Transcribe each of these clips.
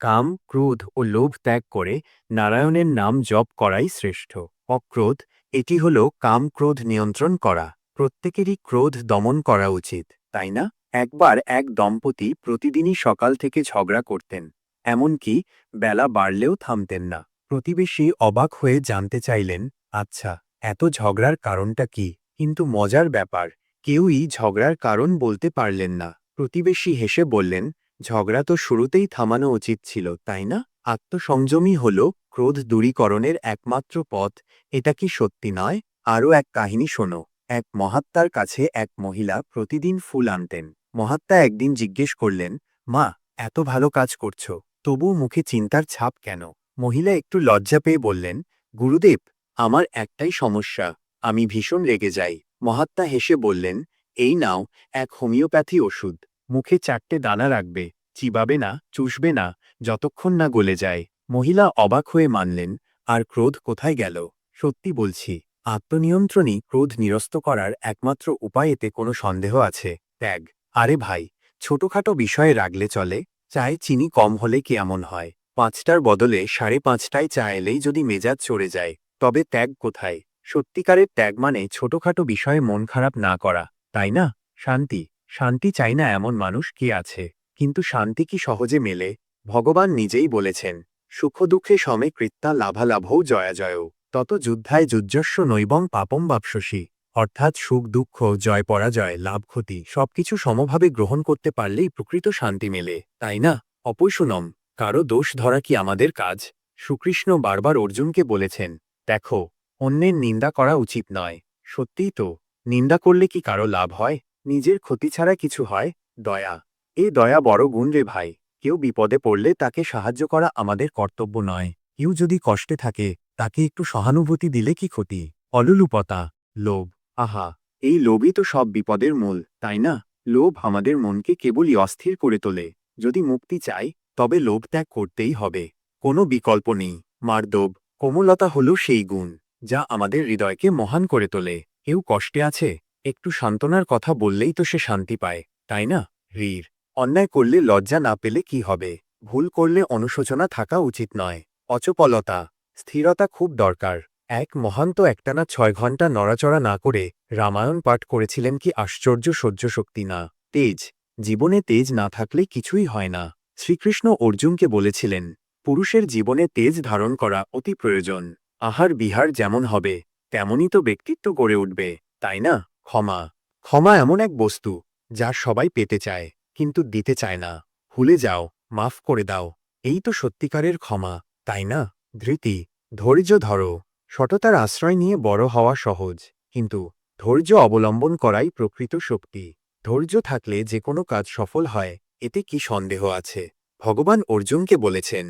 কাম, ক্রোধ ও লোভ ত্যাগ করে নারায়ণের নাম জপ করাই শ্রেষ্ঠ। অক্রোধ, এটি হল কাম ক্রোধ নিয়ন্ত্রণ করা। প্রত্যেকেরই ক্রোধ দমন করা উচিত, তাই না? একবার এক দম্পতি প্রতিদিনই সকাল থেকে ঝগড়া করতেন, এমনকি বেলা বাড়লেও থামতেন না। প্রতিবেশী অবাক হয়ে জানতে চাইলেন আচ্ছা এত ঝগড়ার কারণটা কি? কিন্তু মজার ব্যাপার, কেউই ঝগড়ার কারণ বলতে পারলেন না। প্রতিবেশী হেসে বললেন ঝগড়া তো শুরুতেই থামানো উচিত ছিল, তাই না? আত্মসংযমী হল ক্রোধ দূরীকরণের একমাত্র পথ, এটা কি সত্যি নয়? আরও এক কাহিনী শোনো, এক মহাত্মার কাছে এক মহিলা প্রতিদিন ফুল আনতেন। মহাত্মা একদিন জিজ্ঞেস করলেন, মা, এত ভালো কাজ করছ তবু মুখে চিন্তার ছাপ কেন? মহিলা একটু লজ্জা পেয়ে বললেন, গুরুদেব, আমার একটাই সমস্যা, আমি ভীষণ রেগে যাই। মহাত্মা হেসে বললেন, এই নাও, এক হোমিওপ্যাথি ওষুধ। মুখে চারটে দানা রাখবে, চিবাবে না, চুষবে না, যতক্ষণ না গলে যায়। মহিলা অবাক হয়ে মানলেন, আর ক্রোধ কোথায় গেল? সত্যি বলছি, আত্মনিয়ন্ত্রণই ক্রোধ নিরস্ত করার একমাত্র উপায়, এতে কোনো সন্দেহ আছে। ত্যাগ। আরে ভাই, ছোটখাটো বিষয়ে রাগলে চলে চায়ে চিনি কম হলে কি এমন হয়? পাঁচটার বদলে সাড়ে পাঁচটায় চা এলেই যদি মেজাজ চড়ে যায়, তবে ত্যাগ কোথায়? সত্যিকারের ত্যাগ মানে ছোটখাটো বিষয়ে মন খারাপ না করা, তাই না? শান্তি। শান্তি চাই না এমন মানুষ কি আছে, কিন্তু শান্তি কি সহজে মেলে? ভগবান নিজেই বলেছেন সুখ দুঃখে সমে কৃত্তা লাভালাভৌ জয়াজয়ও তত যুদ্ধায় যুজ্জস্ব নৈবং পাপম বাপসসী, অর্থাৎ সুখ, দুঃখ, জয়, পরাজয়, লাভ, ক্ষতি, সবকিছু সমভাবে গ্রহণ করতে পারলেই প্রকৃত শান্তি মেলে, তাই না? অপৈশুনম, কারও দোষ ধরা কি আমাদের কাজ? সুকৃষ্ণ বারবার অর্জুনকে বলেছেন, দেখো, অন্যের নিন্দা করা উচিত নয়, সত্যিই তো, নিন্দা করলে কি কারও লাভ হয়? নিজের ক্ষতি ছাড়া কিছু হয়? দয়া। এ দয়া বড় গুণ রে ভাই। কেউ বিপদে পড়লে তাকে সাহায্য করা আমাদের কর্তব্য নয়। কেউ যদি কষ্টে থাকে, তাকে একটু সহানুভূতি দিলে কি ক্ষতি? অলুলুপতা। লোভ। আহা। এই লোভই তো সব বিপদের মূল, তাই না? লোভ আমাদের মনকে কেবলই অস্থির করে তোলে। যদি মুক্তি চাই, তবে লোভ ত্যাগ করতেই হবে। কোনো বিকল্প নেই। মার্দব কোমলতা হল সেই গুণ, যা আমাদের হৃদয়কে মহান করে তোলে। কেউ কষ্টে আছে একটু সান্ত্বনার কথা বললেই তো সে শান্তি পায়, তাই না? হীর, অন্যায় করলে লজ্জা না পেলে কি হবে? ভুল করলে অনুশোচনা থাকা উচিত নয়। অচপলতা, স্থিরতা খুব দরকার। এক মহান্ত একটানা ছয় ঘণ্টা নড়াচড়া না করে রামায়ণ পাঠ করেছিলেন কি আশ্চর্য সহ্য শক্তি না। তেজ, জীবনে তেজ না থাকলে কিছুই হয় না। শ্রীকৃষ্ণ অর্জুনকে বলেছিলেন, পুরুষের জীবনে তেজ ধারণ করা অতি প্রয়োজন। আহার বিহার যেমন হবে, তেমনই তো ব্যক্তিত্ব গড়ে উঠবে, তাই না? ক্ষমা। ক্ষমা এমন এক বস্তু যা সবাই পেতে চায়, কিন্তু দিতে চায় না। ভুলে যাও, মাফ করে দাও। এই তো সত্যিকারের ক্ষমা, তাই না? ধৃতি, ধৈর্য ধরো। সততার আশ্রয় নিয়ে বড় হওয়া সহজ, কিন্তু ধৈর্য অবলম্বন করাই প্রকৃত শক্তি। ধৈর্য থাকলে যে কোনো কাজ সফল হয়, এতে কি সন্দেহ আছে? ভগবান অর্জুনকে বলেছেন,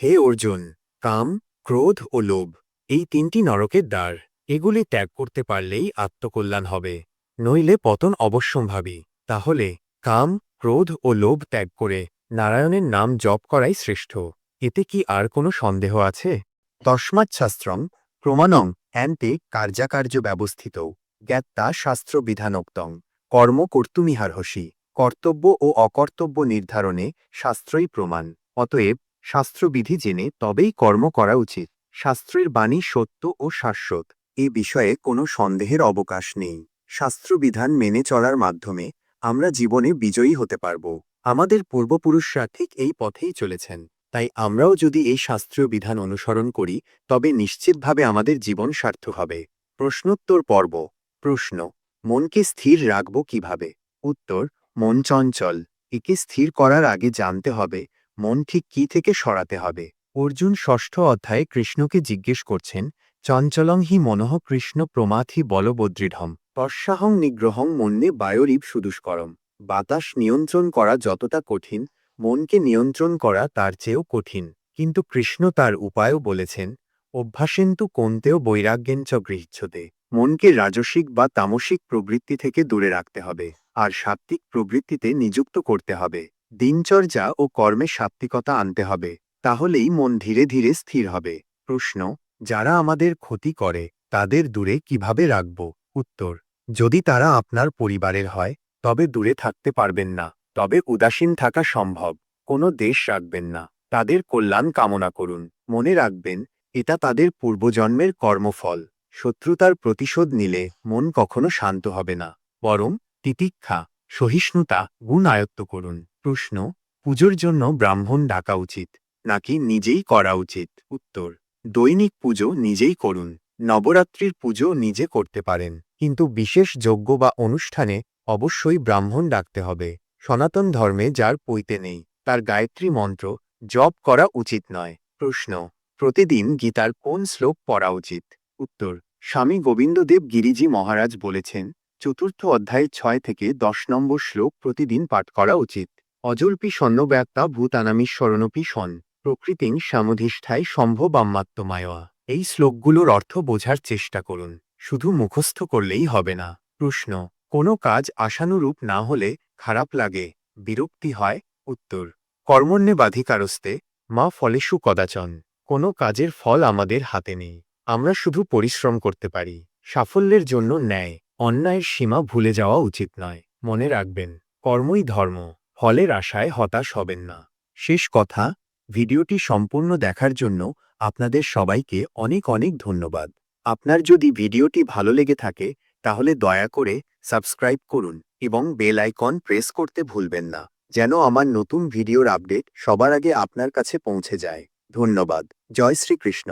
হে অর্জুন, কাম, ক্রোধ ও লোভ, এই তিনটি নরকের দ্বার। এগুলি ত্যাগ করতে পারলেই আত্মকল্যাণ হবে। নইলে পতন অবশ্যম্ভাবী। তাহলে কাম, ক্রোধ ও লোভ ত্যাগ করে নারায়ণের নাম জপ করাই শ্রেষ্ঠ। এতে কি আর কোনো সন্দেহ আছে? তস্মাৎ শাস্ত্রম প্রমাণং অ্যান্তে কার্যাকার্য ব্যবস্থিত। জ্ঞাত্তা শাস্ত্রবিধানোক্তং। কর্ম কর্তুমিহারহসি। কর্তব্য ও অকর্তব্য নির্ধারণে শাস্ত্রই প্রমাণ। অতএব শাস্ত্রবিধি জেনে তবেই কর্ম করা উচিত। শাস্ত্রের বাণী সত্য ও শাশ্বত। এ বিষয়ে কোনো সন্দেহের অবকাশ নেই। শাস্ত্রবিধান মেনে চলার মাধ্যমে আমরা জীবনে বিজয়ী হতে পারব। আমাদের পূর্বপুরুষরা ঠিক এই পথেই চলেছেন। তাই আমরাও যদি এই শাস্ত্রীয় বিধান অনুসরণ করি, তবে নিশ্চিতভাবে আমাদের জীবন সার্থক হবে। প্রশ্নোত্তর পর্ব। প্রশ্ন। মনকে স্থির রাখব কীভাবে? উত্তর। মন চঞ্চল। একে স্থির করার আগে জানতে হবে, মন ঠিক কি থেকে সরাতে হবে? অর্জুন ষষ্ঠ অধ্যায়ে কৃষ্ণকে জিজ্ঞেস করছেন চঞ্চলং হি মনঃ কৃষ্ণ প্রমাথি বলবদৃঢ়ম তস্যাহং নিগ্রহং মন্যে বায়ুরীব সুদুষ্করম। বাতাস নিয়ন্ত্রণ করা যতটা কঠিন, মনকে নিয়ন্ত্রণ করা তার চেয়েও কঠিন। কিন্তু কৃষ্ণ তার উপায়ও বলেছেন অভ্যাসেন্তু কোনতেও বৈরাগ্যেঞ্চ গৃহ্যতে মনকে রাজসিক বা তামসিক প্রবৃত্তি থেকে দূরে রাখতে হবে, আর সাত্ত্বিক প্রবৃত্তিতে নিযুক্ত করতে হবে। দিনচর্যা ও কর্মে সাত্ত্বিকতা আনতে হবে, তাহলেই মন ধীরে ধীরে স্থির হবে। প্রশ্ন যারা আমাদের ক্ষতি করে, তাদের দূরে কীভাবে রাখব? উত্তর, যদি তারা আপনার পরিবারের হয়, তবে দূরে থাকতে পারবেন না, তবে উদাসীন থাকা সম্ভব, কোনো দেশ রাখবেন না, তাদের কল্যাণ কামনা করুন, মনে রাখবেন, এটা তাদের পূর্বজন্মের কর্মফল, শত্রুতার প্রতিশোধ নিলে মন কখনো শান্ত হবে না, বরং তিতিক্ষা, সহিষ্ণুতা, গুণ আয়ত্ত করুন, প্রশ্ন, পুজোর জন্য ব্রাহ্মণ ডাকা উচিত, নাকি নিজেই করা উচিত? উত্তর দৈনিক পুজো নিজেই করুন, নবরাত্রির পুজো নিজে করতে পারেন, কিন্তু বিশেষ যজ্ঞ বা অনুষ্ঠানে অবশ্যই ব্রাহ্মণ ডাকতে হবে, সনাতন ধর্মে যার পৈতে নেই, তার গায়ত্রী মন্ত্র জপ করা উচিত নয়। প্রশ্ন, প্রতিদিন গীতার কোন শ্লোক পড়া উচিত? উত্তর, স্বামী গোবিন্দদেব গিরিজি মহারাজ বলেছেন, চতুর্থ অধ্যায় ছয় থেকে দশ নম্বর শ্লোক প্রতিদিন পাঠ করা উচিত। অজল্পি সন্ন্যব্যাক্তা ভূতানামীশ্বরণপি সন। প্রকৃতিং সামধিষ্ঠায় সম্ভবাম্মাত্মমায়া এই শ্লোকগুলোর অর্থ বোঝার চেষ্টা করুন। শুধু মুখস্থ করলেই হবে না। প্রশ্ন, কোনো কাজ আশানুরূপ না হলে খারাপ লাগে? বিরক্তি হয়? উত্তর কর্মণ্যে বাধিকারস্তে মা ফলেষু কদাচন। কোনো কাজের ফল আমাদের হাতে নেই। আমরা শুধু পরিশ্রম করতে পারি। সাফল্যের জন্য ন্যায়। অন্যায়ের সীমা ভুলে যাওয়া উচিত নয়। মনে রাখবেন, কর্মই ধর্ম। ফলের আশায় হতাশ হবেন না। শেষ কথা ভিডিওটি সম্পূর্ণ দেখার জন্য আপনাদের সবাইকে অনেক অনেক ধন্যবাদ। আপনার যদি ভিডিওটি ভালো লেগে থাকে, তাহলে দয়া করে সাবস্ক্রাইব করুন এবং বেল আইকন প্রেস করতে ভুলবেন না, যেন আমার নতুন ভিডিওর আপডেট সবার আগে আপনার কাছে পৌঁছে যায়। ধন্যবাদ। জয় শ্রীকৃষ্ণ।